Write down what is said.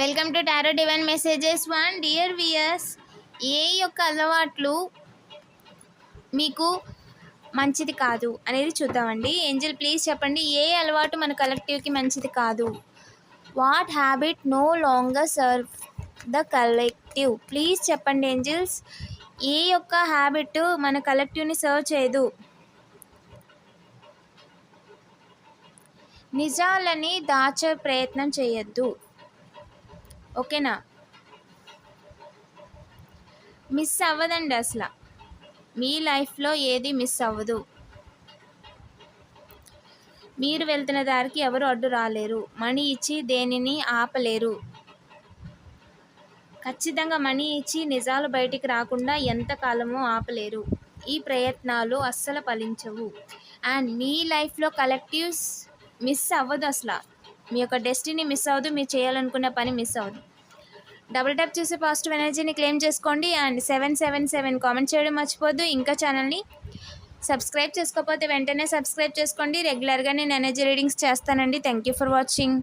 Welcome to tarot divine messages one dear viewers ఏ యొక్క అలవాట్లు మీకు మంచిది కాదు అనేది చూద్దామండి. ఏంజల్ ప్లీజ్ చెప్పండి. ఏ అలవాటు మన కలెక్టివ్కి మంచిది కాదు? What habit no longer serve the collective please చెప్పండి ఏంజల్స్ ఏ యొక్క హ్యాబిట్ మన కలెక్టివ్ని సర్వ్ చేయదు? నిజాలని దాచే ప్రయత్నం చేయొద్దు. ఓకేనా? మిస్ అవ్వదండి అసలు. మీ లైఫ్లో ఏది మిస్ అవ్వదు. మీరు వెళ్తున్న దారికి ఎవరు అడ్డు రాలేరు. మనీ ఇచ్చి దేనిని ఆపలేరు. ఖచ్చితంగా మనీ ఇచ్చి నిజాలు బయటికి రాకుండా ఎంతకాలమో ఆపలేరు. ఈ ప్రయత్నాలు అస్సలు ఫలించవు. అండ్ మీ లైఫ్లో కలెక్టివ్స్ మిస్ అవ్వదు అసలు. మీ యొక్క డెస్టినీ మిస్ అవ్వదు. మీరు చేయాలనుకున్న పని మిస్ అవ్వదు. డబుల్ ట్యాప్ చేసి పాజిటివ్ ఎనర్జీని క్లెయిమ్ చేసుకోండి and seven seven seven comment చేయడం మర్చిపోద్దు ఇంకా ఛానల్ని సబ్స్క్రైబ్ చేసుకోకపోతే వెంటనే సబ్స్క్రైబ్ చేసుకోండి. రెగ్యులర్గా నేను ఎనర్జీ రీడింగ్స్ చేస్తానండి. Thank you for watching.